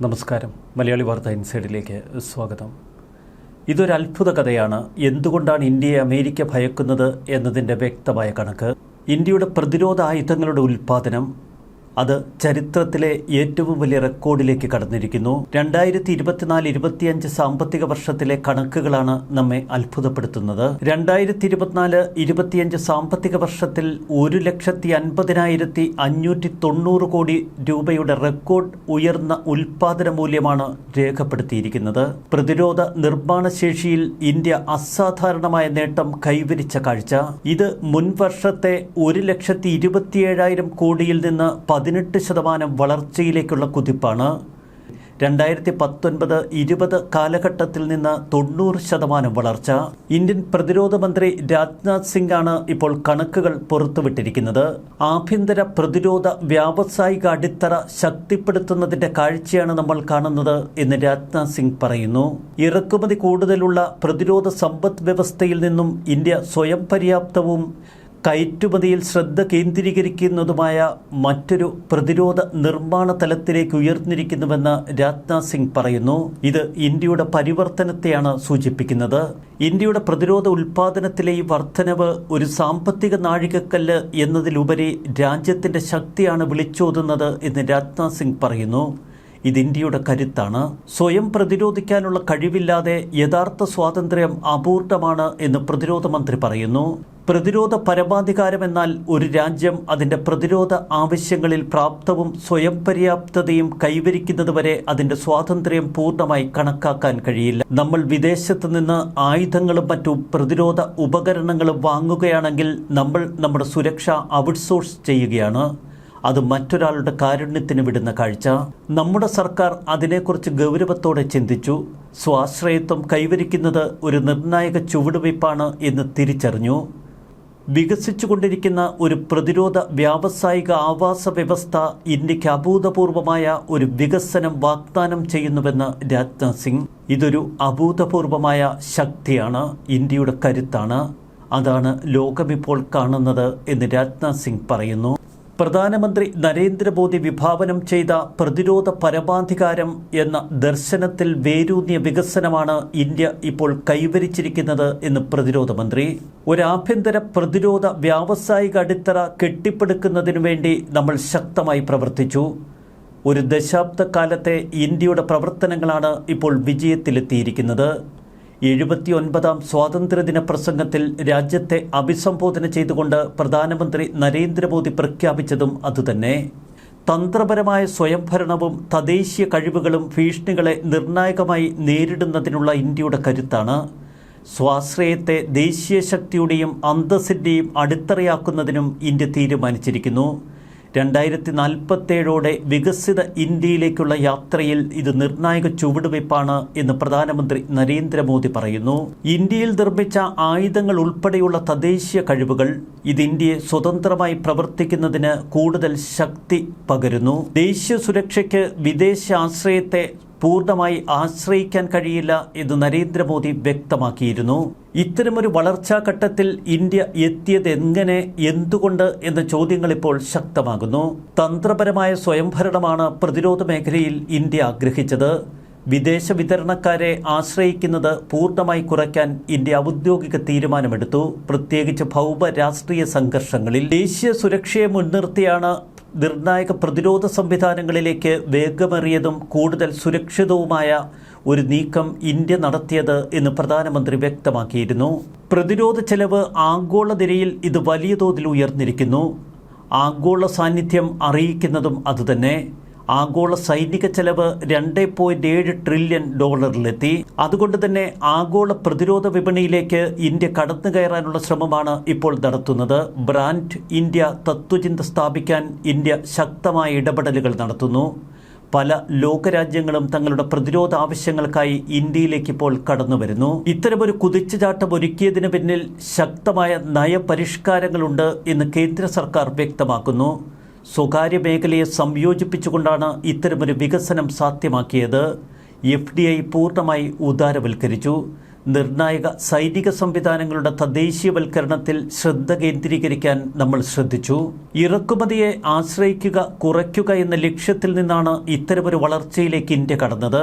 നമസ്കാരം. മലയാളി വാർത്ത ഇൻസൈഡിലേക്ക് സ്വാഗതം. ഇതൊരു അത്ഭുത കഥയാണ്. എന്തുകൊണ്ടാണ് ഇന്ത്യയെ അമേരിക്ക ഭയക്കുന്നത് എന്നതിന്റെ വ്യക്തമായ കണക്ക്? ഇന്ത്യയുടെ പ്രതിരോധ ആയുധങ്ങളുടെ ഉൽപ്പാദനം അത് ചരിത്രത്തിലെ ഏറ്റവും വലിയ റെക്കോർഡിലേക്ക് കടന്നിരിക്കുന്നു. രണ്ടായിരത്തി ഇരുപത്തിനാല് ഇരുപത്തിയഞ്ച് സാമ്പത്തിക വർഷത്തിലെ കണക്കുകളാണ് നമ്മെ അത്ഭുതപ്പെടുത്തുന്നത്. രണ്ടായിരത്തി ഇരുപത്തിനാല് ഇരുപത്തിയഞ്ച് സാമ്പത്തിക വർഷത്തിൽ ഒരു ലക്ഷത്തി അൻപതിനായിരത്തി അഞ്ഞൂറ്റി തൊണ്ണൂറ് കോടി രൂപയുടെ റെക്കോർഡ് ഉയർന്ന ഉൽപാദന മൂല്യമാണ് രേഖപ്പെടുത്തിയിരിക്കുന്നത്. പ്രതിരോധ നിർമ്മാണ ശേഷിയിൽ ഇന്ത്യ അസാധാരണമായ നേട്ടം കൈവരിച്ച കാഴ്ച. ഇത് മുൻവർഷത്തെ ഒരു ലക്ഷത്തി ഇരുപത്തിയേഴായിരം കോടിയിൽ നിന്ന് പതിനെട്ട് ശതമാനം വളർച്ചയിലേക്കുള്ള കുതിപ്പാണ്. രണ്ടായിരത്തി പത്തൊൻപത് ഇരുപത് കാലഘട്ടത്തിൽ നിന്ന് തൊണ്ണൂറ് ശതമാനം വളർച്ച. ഇന്ത്യൻ പ്രതിരോധ മന്ത്രി രാജ്നാഥ് സിംഗ് ആണ് ഇപ്പോൾ കണക്കുകൾ പുറത്തുവിട്ടിരിക്കുന്നത്. ആഭ്യന്തര പ്രതിരോധ വ്യാവസായിക അടിത്തറ ശക്തിപ്പെടുത്തുന്നതിന്റെ കാഴ്ചയാണ് നമ്മൾ കാണുന്നത് എന്ന് രാജ്നാഥ് സിംഗ് പറയുന്നു. ഇറക്കുമതി കൂടുതലുള്ള പ്രതിരോധ സമ്പദ് വ്യവസ്ഥയിൽ നിന്നും ഇന്ത്യ സ്വയം പര്യാപ്തവും കയറ്റുമതിയിൽ ശ്രദ്ധ കേന്ദ്രീകരിക്കുന്നതുമായ മറ്റൊരു പ്രതിരോധ നിർമ്മാണ തലത്തിലേക്ക് ഉയർന്നിരിക്കുന്നുവെന്ന് രാജ്നാഥ് സിംഗ് പറയുന്നു. ഇത് ഇന്ത്യയുടെ പരിവർത്തനത്തെയാണ് സൂചിപ്പിക്കുന്നത്. ഇന്ത്യയുടെ പ്രതിരോധ ഉൽപാദനത്തിലെ ഈ വർധനവ് ഒരു സാമ്പത്തിക നാഴികക്കല്ല് എന്നതിലുപരി രാജ്യത്തിന്റെ ശക്തിയാണ് വിളിച്ചോതുന്നത് എന്ന് രാജ്നാഥ് സിംഗ് പറയുന്നു. ഇത് ഇന്ത്യയുടെ കരുത്താണ്. സ്വയം പ്രതിരോധിക്കാനുള്ള കഴിവില്ലാതെ യഥാർത്ഥ സ്വാതന്ത്ര്യം അപൂർണമാണ് എന്ന് പ്രതിരോധ മന്ത്രി പറയുന്നു. പ്രതിരോധ പരമാധികാരം എന്നാൽ ഒരു രാജ്യം അതിന്റെ പ്രതിരോധ ആവശ്യങ്ങളിൽ പ്രാപ്തവും സ്വയം പര്യാപ്തതയും കൈവരിക്കുന്നതുവരെ അതിന്റെ സ്വാതന്ത്ര്യം പൂർണമായി കണക്കാക്കാൻ കഴിയില്ല. നമ്മൾ വിദേശത്ത് നിന്ന് ആയുധങ്ങളും മറ്റു പ്രതിരോധ ഉപകരണങ്ങളും വാങ്ങുകയാണെങ്കിൽ നമ്മൾ നമ്മുടെ സുരക്ഷ ഔട്ട്സോഴ്സ് ചെയ്യുകയാണ്. അത് മറ്റൊരാളുടെ കാരുണ്യത്തിന് വിടുന്ന കാഴ്ച. നമ്മുടെ സർക്കാർ അതിനെക്കുറിച്ച് ഗൗരവത്തോടെ ചിന്തിച്ചു. സ്വാശ്രയത്വം കൈവരിക്കുന്നത് ഒരു നിർണായക ചുവടുവയ്പ്പാണ് എന്ന് തിരിച്ചറിഞ്ഞു. വികസിച്ചുകൊണ്ടിരിക്കുന്ന ഒരു പ്രതിരോധ വ്യാവസായിക ആവാസ വ്യവസ്ഥ ഇന്ത്യയ്ക്ക് അഭൂതപൂർവമായ ഒരു വികസനം വാഗ്ദാനം ചെയ്യുന്നുവെന്ന് രാജ്നാഥ് സിംഗ്. ഇതൊരു അഭൂതപൂർവമായ ശക്തിയാണ് ഇന്ത്യയുടെ കരുത്താണ്. അതാണ് ലോകമിപ്പോൾ കാണുന്നത് എന്ന് രാജ്നാഥ് സിംഗ് പറയുന്നു. പ്രധാനമന്ത്രി നരേന്ദ്രമോദി വിഭാവനം ചെയ്ത പ്രതിരോധ പരമാധികാരം എന്ന ദർശനത്തിൽ വേരൂന്നിയ വികസനമാണ് ഇന്ത്യ ഇപ്പോൾ കൈവരിച്ചിരിക്കുന്നത് എന്ന് പ്രതിരോധ മന്ത്രി. ഒരു ആഭ്യന്തര പ്രതിരോധ വ്യാവസായിക അടിത്തറ കെട്ടിപ്പടുക്കുന്നതിനു വേണ്ടി നമ്മൾ ശക്തമായി പ്രവർത്തിച്ചു. ഒരു ദശാബ്ദക്കാലത്തെ ഇന്ത്യയുടെ പ്രവർത്തനങ്ങളാണ് ഇപ്പോൾ വിജയത്തിലെത്തിയിരിക്കുന്നത്. എഴുപത്തിയൊൻപതാം സ്വാതന്ത്ര്യദിന പ്രസംഗത്തിൽ രാജ്യത്തെ അഭിസംബോധന ചെയ്തുകൊണ്ട് പ്രധാനമന്ത്രി നരേന്ദ്രമോദി പ്രഖ്യാപിച്ചതും അതുതന്നെ. തന്ത്രപരമായ സ്വയംഭരണവും തദ്ദേശീയ കഴിവുകളും ഭീഷണികളെ നിർണായകമായി നേരിടുന്നതിനുള്ള ഇന്ത്യയുടെ കരുത്താണ്. സ്വാശ്രയത്തെ ദേശീയ ശക്തിയുടെയും അന്തസ്സിന്റെയും അടിത്തറയാക്കുന്നതിനും ഇന്ത്യ തീരുമാനിച്ചിരിക്കുന്നു. രണ്ടായിരത്തി നാൽപ്പത്തേഴോടെ വികസിത ഇന്ത്യയിലേക്കുള്ള യാത്രയിൽ ഇത് നിർണായക ചുവടുവയ്പ്പാണ് എന്ന് പ്രധാനമന്ത്രി നരേന്ദ്രമോദി പറയുന്നു. ഇന്ത്യയിൽ നിർമ്മിച്ച ആയുധങ്ങൾ ഉൾപ്പെടെയുള്ള തദ്ദേശീയ കഴിവുകൾ ഇത് ഇന്ത്യയെ സ്വതന്ത്രമായി പ്രവർത്തിക്കുന്നതിന് കൂടുതൽ ശക്തി പകരുന്നു. ദേശീയ സുരക്ഷയ്ക്ക് വിദേശ ആശ്രയത്തെ പൂർണമായി ആശ്രയിക്കാൻ കഴിയില്ല എന്ന് നരേന്ദ്രമോദി വ്യക്തമാക്കിയിരുന്നു. ഇത്തരമൊരു വളർച്ചാ ഘട്ടത്തിൽ ഇന്ത്യ എത്തിയത് എങ്ങനെ എന്തുകൊണ്ട് എന്ന ചോദ്യങ്ങൾ ഇപ്പോൾ ശക്തമാകുന്നു. തന്ത്രപരമായ സ്വയംഭരണമാണ് പ്രതിരോധ മേഖലയിൽ ഇന്ത്യ ആഗ്രഹിച്ചത്. വിദേശ വിതരണക്കാരെ ആശ്രയിക്കുന്നത് പൂർണമായി കുറയ്ക്കാൻ ഇന്ത്യ ഔദ്യോഗിക തീരുമാനമെടുത്തു. പ്രത്യേകിച്ച് ഭൗമ രാഷ്ട്രീയ സംഘർഷങ്ങളിൽ ദേശീയ സുരക്ഷയെ മുൻനിർത്തിയാണ് നിർണായക പ്രതിരോധ സംവിധാനങ്ങളിലേക്ക് വേഗമേറിയതും കൂടുതൽ സുരക്ഷിതവുമായ ഒരു നീക്കം ഇന്ത്യ നടത്തിയത് എന്ന് പ്രധാനമന്ത്രി വ്യക്തമാക്കിയിരുന്നു. പ്രതിരോധ ചെലവ് ആഗോള നിരയിൽ ഇത് വലിയ തോതിൽ ഉയർന്നിരിക്കുന്നു. ആഗോള സാന്നിധ്യം അറിയിക്കുന്നതും അതുതന്നെ. ആഗോള സൈനിക ചെലവ് രണ്ട് പോയിന്റ് ഏഴ് ട്രില്യൺ ഡോളറിലെത്തി. അതുകൊണ്ട് തന്നെ ആഗോള പ്രതിരോധ വിപണിയിലേക്ക് ഇന്ത്യ കടന്നു കയറാനുള്ള ശ്രമമാണ് ഇപ്പോൾ നടത്തുന്നത്. ബ്രാൻഡ് ഇന്ത്യ തത്വചിന്ത സ്ഥാപിക്കാൻ ഇന്ത്യ ശക്തമായ ഇടപെടലുകൾ നടത്തുന്നു. പല ലോകരാജ്യങ്ങളും തങ്ങളുടെ പ്രതിരോധ ആവശ്യങ്ങൾക്കായി ഇന്ത്യയിലേക്ക് ഇപ്പോൾ കടന്നു വരുന്നു. ഇത്തരമൊരു കുതിച്ചുചാട്ടം ഒരുക്കിയതിന് പിന്നിൽ ശക്തമായ നയപരിഷ്കാരങ്ങളുണ്ട് എന്ന് കേന്ദ്ര സർക്കാർ വ്യക്തമാക്കുന്നു. സ്വകാര്യ മേഖലയെ സംയോജിപ്പിച്ചുകൊണ്ടാണ് ഇത്തരമൊരു വികസനം സാധ്യമാക്കിയത്. എഫ് ഡി ഐ പൂർണമായി ഉദാരവൽക്കരിച്ചു. നിർണായക സൈനിക സംവിധാനങ്ങളുടെ തദ്ദേശീയവൽക്കരണത്തിൽ ശ്രദ്ധ കേന്ദ്രീകരിക്കാൻ നമ്മൾ ശ്രദ്ധിച്ചു. ഇറക്കുമതിയെ ആശ്രയിക്കുക കുറയ്ക്കുക എന്ന ലക്ഷ്യത്തിൽ നിന്നാണ് ഇത്തരമൊരു വളർച്ചയിലേക്ക് ഇന്ത്യ കടന്നത്.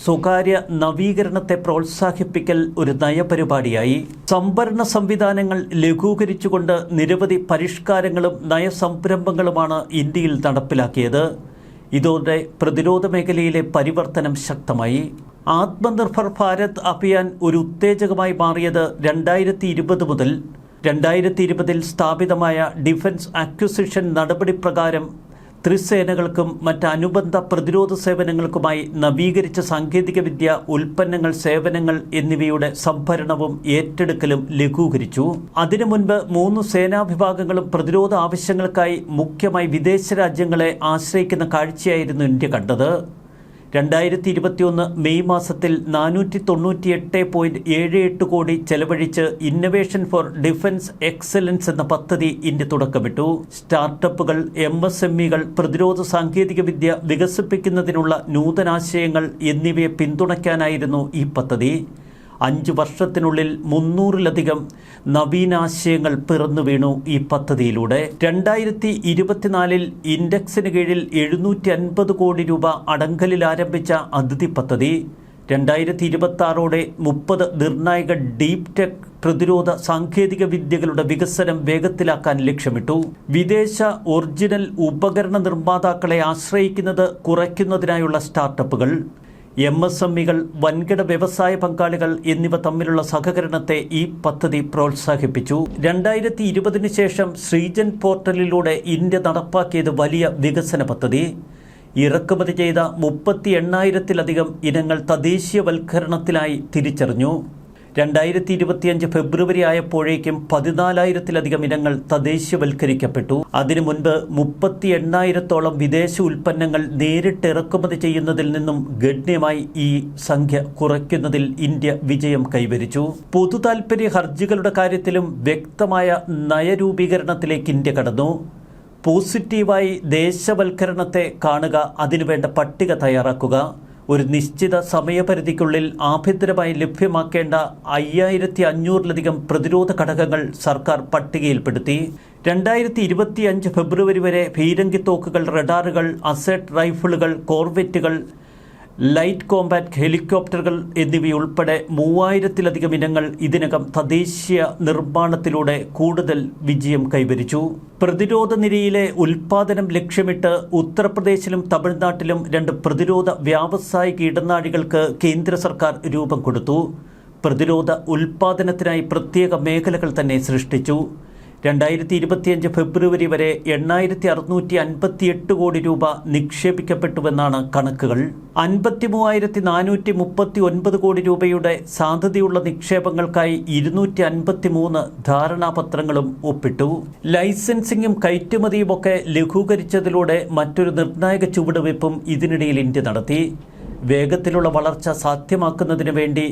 സ്വകാര്യ നവീകരണത്തെ പ്രോത്സാഹിപ്പിക്കൽ ഒരു നയപരിപാടിയായി. സംഭരണ സംവിധാനങ്ങൾ ലഘൂകരിച്ചുകൊണ്ട് നിരവധി പരിഷ്കാരങ്ങളും നയസംരംഭങ്ങളുമാണ് ഇന്ത്യയിൽ നടപ്പിലാക്കിയത്. ഇതോടെ പ്രതിരോധ മേഖലയിലെ പരിവർത്തനം ശക്തമായി. ആത്മനിർഭർ ഭാരത് അഭിയാൻ ഒരു ഉത്തേജകമായി മാറിയത് രണ്ടായിരത്തി ഇരുപത് മുതൽ രണ്ടായിരത്തി ഇരുപതിൽ സ്ഥാപിതമായ ഡിഫൻസ് അക്വിസിഷൻ നടപടി പ്രകാരം ത്രിസേനകൾക്കും മറ്റ് അനുബന്ധ പ്രതിരോധ സേവനങ്ങൾക്കുമായി നവീകരിച്ച സാങ്കേതികവിദ്യ ഉൽപ്പന്നങ്ങൾ സേവനങ്ങൾ എന്നിവയുടെ സംഭരണവും ഏറ്റെടുക്കലും ലഘൂകരിച്ചു. അതിനു മുൻപ് മൂന്ന് സേനാ വിഭാഗങ്ങളും പ്രതിരോധ ആവശ്യങ്ങൾക്കായി മുഖ്യമായി വിദേശ രാജ്യങ്ങളെ ആശ്രയിക്കുന്ന കാഴ്ചയായിരുന്നു ഇന്ത്യ കണ്ടത്. രണ്ടായിരത്തി ഇരുപത്തിയൊന്ന് മെയ് മാസത്തിൽ നാനൂറ്റി തൊണ്ണൂറ്റി എട്ട് പോയിന്റ് ഏഴ് എട്ട് കോടി ചെലവഴിച്ച് ഇന്നവേഷൻ ഫോർ ഡിഫൻസ് എക്സലൻസ് എന്ന പദ്ധതി ഇന്ത്യ തുടക്കമിട്ടു. സ്റ്റാർട്ടപ്പുകൾ എം എസ് എം ഇകൾ പ്രതിരോധ സാങ്കേതികവിദ്യ വികസിപ്പിക്കുന്നതിനുള്ള നൂതനാശയങ്ങൾ എന്നിവയെ പിന്തുണയ്ക്കാനായിരുന്നു ഈ പദ്ധതി. അഞ്ച് വർഷത്തിനുള്ളിൽ മുന്നൂറിലധികം നവീനാശയങ്ങൾ പിറന്നു വീണു ഈ പദ്ധതിയിലൂടെ. രണ്ടായിരത്തി ഇരുപത്തിനാലിൽ ഇൻഡെക്സിന് കീഴിൽ എഴുന്നൂറ്റി അൻപത് കോടി രൂപ അടങ്കലിൽ ആരംഭിച്ച അതിഥി പദ്ധതി. രണ്ടായിരത്തി ഇരുപത്തി ആറോടെ മുപ്പത് നിർണായക ഡീപ് ടെക് പ്രതിരോധ സാങ്കേതിക വിദ്യകളുടെ വികസനം വേഗത്തിലാക്കാൻ ലക്ഷ്യമിട്ടു. വിദേശ ഒറിജിനൽ ഉപകരണ നിർമ്മാതാക്കളെ ആശ്രയിക്കുന്നത് കുറയ്ക്കുന്നതിനായുള്ള സ്റ്റാർട്ടപ്പുകൾ. എം എസ് എം ഇകൾ വൻകിട വ്യവസായ പങ്കാളികൾ എന്നിവ തമ്മിലുള്ള സഹകരണത്തെ ഈ പദ്ധതി പ്രോത്സാഹിപ്പിച്ചു. രണ്ടായിരത്തി ഇരുപതിന് ശേഷം ശ്രീജൻ പോർട്ടലിലൂടെ ഇന്ത്യ നടപ്പാക്കിയത് വലിയ വികസന പദ്ധതി. ഇറക്കുമതി ചെയ്ത മുപ്പത്തി എണ്ണായിരത്തിലധികം ഇനങ്ങൾ തദ്ദേശീയവൽക്കരണത്തിനായി തിരിച്ചറിഞ്ഞു. രണ്ടായിരത്തി ഇരുപത്തിയഞ്ച് ഫെബ്രുവരി ആയപ്പോഴേക്കും പതിനാലായിരത്തിലധികം ഇനങ്ങൾ തദ്ദേശീയവൽക്കരിക്കപ്പെട്ടു അതിനു മുൻപ് മുപ്പത്തി എണ്ണായിരത്തോളം വിദേശ ഉൽപ്പന്നങ്ങൾ നേരിട്ട് ഇറക്കുമതി ചെയ്യുന്നതിൽ നിന്നും ഗണ്യമായി ഈ സംഖ്യ കുറയ്ക്കുന്നതിൽ ഇന്ത്യ വിജയം കൈവരിച്ചു. പൊതു താൽപര്യ ഹർജികളുടെ കാര്യത്തിലും വ്യക്തമായ നയരൂപീകരണത്തിലേക്ക് ഇന്ത്യ കടന്നു. പോസിറ്റീവായി ദേശവൽക്കരണത്തെ കാണുക അതിനുവേണ്ട പട്ടിക തയ്യാറാക്കുക. ഒരു നിശ്ചിത സമയപരിധിക്കുള്ളിൽ ആഭ്യന്തരമായി ലഭ്യമാക്കേണ്ട അയ്യായിരത്തി അഞ്ഞൂറിലധികം പ്രതിരോധ ഘടകങ്ങൾ സർക്കാർ പട്ടികയിൽപ്പെടുത്തി. രണ്ടായിരത്തി ഇരുപത്തിയഞ്ച് ഫെബ്രുവരി വരെ ഭീരങ്കിത്തോക്കുകൾ റഡാറുകൾ അസെറ്റ് റൈഫിളുകൾ കോർവെറ്റുകൾ ലൈറ്റ് കോമ്പാറ്റ് ഹെലികോപ്റ്ററുകൾ എന്നിവയുൾപ്പെടെ മൂവായിരത്തിലധികം ഇനങ്ങൾ ഇതിനകം തദ്ദേശീയ നിർമ്മാണത്തിലൂടെ കൂടുതൽ വിജയം കൈവരിച്ചു. പ്രതിരോധ നിരയിലെ ഉൽപാദനം ലക്ഷ്യമിട്ട് ഉത്തർപ്രദേശിലും തമിഴ്നാട്ടിലും രണ്ട് പ്രതിരോധ വ്യാവസായിക ഇടനാഴികൾക്ക് കേന്ദ്ര സർക്കാർ രൂപം കൊടുത്തു. പ്രതിരോധ ഉൽപാദനത്തിനായി പ്രത്യേക മേഖലകൾ തന്നെ സൃഷ്ടിച്ചു. രണ്ടായിരത്തി ഇരുപത്തിയഞ്ച് ഫെബ്രുവരി വരെ എണ്ണായിരത്തി അറുന്നൂറ്റി അൻപത്തിയെട്ട് കോടി രൂപ നിക്ഷേപിക്കപ്പെട്ടുവെന്നാണ് കണക്കുകൾ. അൻപത്തി മൂവായിരത്തി നാനൂറ്റി മുപ്പത്തി ഒൻപത് കോടി രൂപയുടെ സാധ്യതയുള്ള നിക്ഷേപങ്ങൾക്കായി ഇരുന്നൂറ്റി അൻപത്തി മൂന്ന് ധാരണാപത്രങ്ങളും ഒപ്പിട്ടു. ലൈസൻസിങ്ങും കയറ്റുമതിയുമൊക്കെ ലഘൂകരിച്ചതിലൂടെ മറ്റൊരു നിർണായക ചുവടുവയ്പും ഇതിനിടയിൽ ഇന്ത്യ നടത്തി. വേഗത്തിലുള്ള വളർച്ച സാധ്യമാക്കുന്നതിന് വേണ്ടി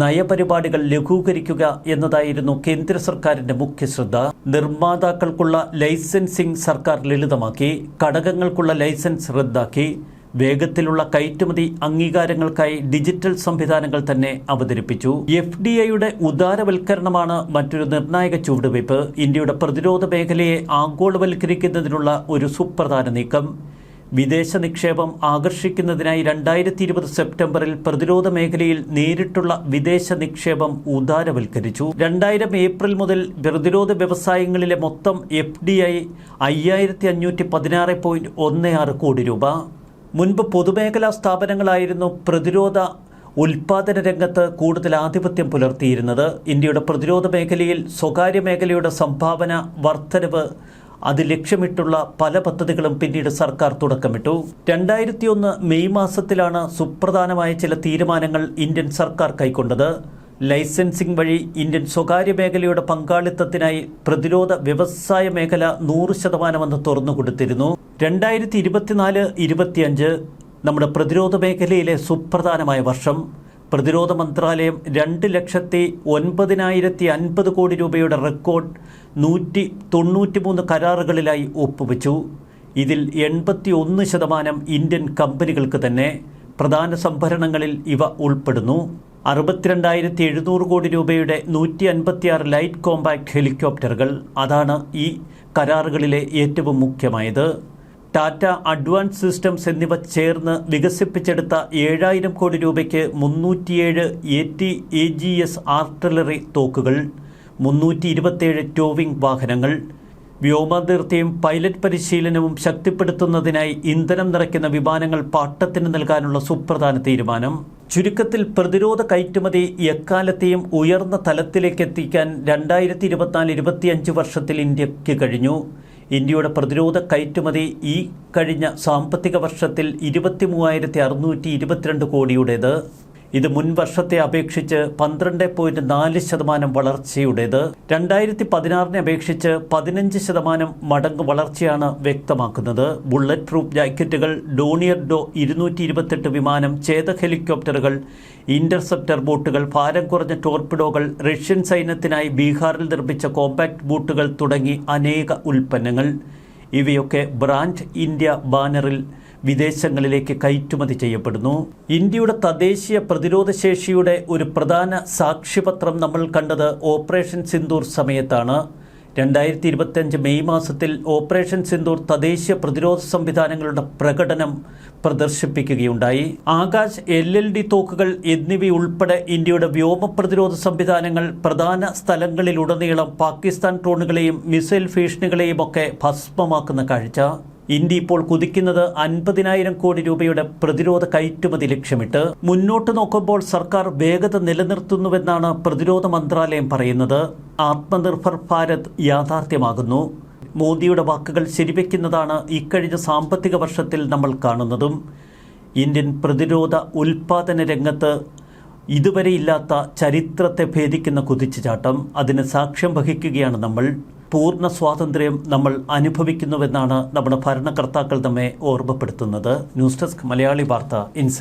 നയപരിപാടികൾ ലഘൂകരിക്കുക എന്നതായിരുന്നു കേന്ദ്ര സർക്കാരിന്റെ മുഖ്യ ശ്രദ്ധ. നിർമ്മാതാക്കൾക്കുള്ള ലൈസൻസിംഗ് സർക്കാർ ലളിതമാക്കി ഘടകങ്ങൾക്കുള്ള ലൈസൻസ് റദ്ദാക്കി വേഗത്തിലുള്ള കയറ്റുമതി അംഗീകാരങ്ങൾക്കായി ഡിജിറ്റൽ സംവിധാനങ്ങൾ തന്നെ അവതരിപ്പിച്ചു. എഫ് ഡി ഐയുടെ ഉദാരവൽക്കരണമാണ് മറ്റൊരു നിർണായക ചുവടുവയ്പ്. ഇന്ത്യയുടെ പ്രതിരോധ മേഖലയെ ആഗോളവൽക്കരിക്കുന്നതിനുള്ള ഒരു സുപ്രധാന നീക്കം. വിദേശ നിക്ഷേപം ആകർഷിക്കുന്നതിനായി രണ്ടായിരത്തി ഇരുപത് സെപ്റ്റംബറിൽ പ്രതിരോധ മേഖലയിൽ നേരിട്ടുള്ള വിദേശ നിക്ഷേപം ഉദാരവൽക്കരിച്ചു. രണ്ടായിരം ഏപ്രിൽ മുതൽ പ്രതിരോധ വ്യവസായങ്ങളിലെ മൊത്തം എഫ് ഡി ഐ അയ്യായിരത്തി അഞ്ഞൂറ്റി പതിനാറ് ഒന്ന് ആറ് കോടി രൂപ. മുൻപ് പൊതുമേഖലാ സ്ഥാപനങ്ങളായിരുന്നു പ്രതിരോധ ഉൽപാദന രംഗത്ത് കൂടുതൽ ആധിപത്യം പുലർത്തിയിരുന്നത്. ഇന്ത്യയുടെ പ്രതിരോധ മേഖലയിൽ സ്വകാര്യ മേഖലയുടെ സംഭാവന വർധനവ് അത് ലക്ഷ്യമിട്ടുള്ള പല പദ്ധതികളും പിന്നീട് സർക്കാർ തുടക്കമിട്ടു. രണ്ടായിരത്തി ഒന്ന് മെയ് മാസത്തിലാണ് സുപ്രധാനമായ ചില തീരുമാനങ്ങൾ ഇന്ത്യൻ സർക്കാർ കൈക്കൊണ്ടത്. ലൈസൻസിംഗ് വഴി ഇന്ത്യൻ സ്വകാര്യ മേഖലയുടെ പങ്കാളിത്തത്തിനായി പ്രതിരോധ വ്യവസായ മേഖല നൂറ് ശതമാനമെന്ന് തുറന്നുകൊടുത്തിരുന്നു. രണ്ടായിരത്തി ഇരുപത്തിനാല് ഇരുപത്തിയഞ്ച് നമ്മുടെ പ്രതിരോധ മേഖലയിലെ സുപ്രധാനമായ വർഷം. പ്രതിരോധ മന്ത്രാലയം രണ്ട് ലക്ഷത്തി ഒൻപതിനായിരത്തി അൻപത് കോടി രൂപയുടെ റെക്കോർഡ് നൂറ്റി തൊണ്ണൂറ്റി മൂന്ന് കരാറുകളിലായി ഒപ്പുവെച്ചു. ഇതിൽ എൺപത്തി ഒന്ന് ശതമാനം ഇന്ത്യൻ കമ്പനികൾക്ക് തന്നെ പ്രധാന സംഭരണങ്ങളിൽ ഇവ ഉൾപ്പെടുന്നു. അറുപത്തിരണ്ടായിരത്തി എഴുന്നൂറ് കോടി രൂപയുടെ നൂറ്റി അൻപത്തിയാറ് ലൈറ്റ് കോമ്പാക്ട് ഹെലികോപ്റ്ററുകൾ. അതാണ് ഈ കരാറുകളിലെ ഏറ്റവും മുഖ്യമായത്. ടാറ്റ അഡ്വാൻസ് സിസ്റ്റംസ് എന്നിവ ചേർന്ന് വികസിപ്പിച്ചെടുത്ത ഏഴായിരം കോടി രൂപയ്ക്ക് മുന്നൂറ്റിയേഴ് A T A G S artillery തോക്കുകൾ മുന്നൂറ്റി ഇരുപത്തിയേഴ് ടോവിംഗ് വാഹനങ്ങൾ വ്യോമാതിർത്തിയും പൈലറ്റ് പരിശീലനവും ശക്തിപ്പെടുത്തുന്നതിനായി ഇന്ധനം നിറയ്ക്കുന്ന വിമാനങ്ങൾ പാട്ടത്തിന് നൽകാനുള്ള സുപ്രധാന തീരുമാനം. ചുരുക്കത്തിൽ പ്രതിരോധ കയറ്റുമതി എക്കാലത്തെയും ഉയർന്ന തലത്തിലേക്ക് എത്തിക്കാൻ രണ്ടായിരത്തി ഇരുപത്തിനാല് ഇരുപത്തിയഞ്ച് വർഷത്തിൽ ഇന്ത്യയ്ക്ക് കഴിഞ്ഞു. ഇന്ത്യയുടെ പ്രതിരോധ കയറ്റുമതി ഈ കഴിഞ്ഞ സാമ്പത്തിക വർഷത്തിൽ ഇരുപത്തി മൂവായിരത്തി അറുന്നൂറ്റി ഇരുപത്തിരണ്ട് കോടിയുടേത്. ഇത് മുൻ വർഷത്തെ അപേക്ഷിച്ച് പന്ത്രണ്ട് പോയിന്റ് നാല് ശതമാനം വളർച്ചയുടേത്. രണ്ടായിരത്തി പതിനാറിനെ അപേക്ഷിച്ച് പതിനഞ്ച് ശതമാനം മടങ്ങ് വളർച്ചയാണ് വ്യക്തമാക്കുന്നത്. ബുള്ളറ്റ് പ്രൂഫ് ജാക്കറ്റുകൾ ഡോണിയർ ഡോ ഇരുന്നൂറ്റി ഇരുപത്തെട്ട് വിമാനം ചേതക് ഹെലികോപ്റ്ററുകൾ ഇന്റർസെപ്റ്റർ ബോട്ടുകൾ ഭാരം കുറഞ്ഞ ടോർപിഡോകൾ റഷ്യൻ സൈന്യത്തിനായി ബീഹാറിൽ നിർമ്മിച്ച കോമ്പാക്ട് ബോട്ടുകൾ തുടങ്ങി അനേക ഉൽപ്പന്നങ്ങൾ. ഇവയൊക്കെ ബ്രാൻഡ് ഇന്ത്യ ബാനറിൽ വിദേശങ്ങളിലേക്ക് കയറ്റുമതി ചെയ്യപ്പെടുന്നു. ഇന്ത്യയുടെ തദ്ദേശീയ പ്രതിരോധ ശേഷിയുടെ ഒരു പ്രധാന സാക്ഷ്യപത്രം നമ്മൾ കണ്ടത് ഓപ്പറേഷൻ സിന്ദൂർ സമയത്താണ്. രണ്ടായിരത്തി ഇരുപത്തിയഞ്ച് മെയ് മാസത്തിൽ ഓപ്പറേഷൻ സിന്ദൂർ തദ്ദേശീയ പ്രതിരോധ സംവിധാനങ്ങളുടെ പ്രകടനം പ്രദർശിപ്പിക്കുകയുണ്ടായി. ആകാശ് എൽ എൽ ഡി തോക്കുകൾ എന്നിവയുൾപ്പെടെ ഇന്ത്യയുടെ വ്യോമ പ്രതിരോധ സംവിധാനങ്ങൾ പ്രധാന സ്ഥലങ്ങളിലുടനീളം പാകിസ്ഥാൻ ഡ്രോണുകളെയും മിസൈൽ ഭീഷണികളെയും ഒക്കെ ഭസ്മമാക്കുന്ന കാഴ്ച. ഇന്ത്യ ഇപ്പോൾ കുതിക്കുന്നത് അൻപതിനായിരം കോടി രൂപയുടെ പ്രതിരോധ കയറ്റുമതി ലക്ഷ്യമിട്ട് മുന്നോട്ട് നോക്കുമ്പോൾ സർക്കാർ വേഗത നിലനിർത്തുന്നുവെന്നാണ് പ്രതിരോധ മന്ത്രാലയം പറയുന്നത്. ആത്മനിർഭർ ഭാരത് യാഥാർത്ഥ്യമാകുന്നു. മോദിയുടെ വാക്കുകൾ ശരിവെക്കുന്നതാണ് ഇക്കഴിഞ്ഞ സാമ്പത്തിക വർഷത്തിൽ നമ്മൾ കാണുന്നതും. ഇന്ത്യൻ പ്രതിരോധ ഉൽപാദന രംഗത്ത് ഇതുവരെ ഇല്ലാത്ത ചരിത്രത്തെ ഭേദിക്കുന്ന കുതിച്ചുചാട്ടം അതിന് സാക്ഷ്യം വഹിക്കുകയാണ് നമ്മൾ. പൂർണ സ്വാതന്ത്ര്യം നമ്മൾ അനുഭവിക്കുന്നുവെന്നാണ് നമ്മുടെ ഭരണകർത്താക്കൾ നമ്മെ ഓർമ്മപ്പെടുത്തുന്നത്. ന്യൂസ് ഡെസ്ക് മലയാളി വാർത്ത ഇൻസ്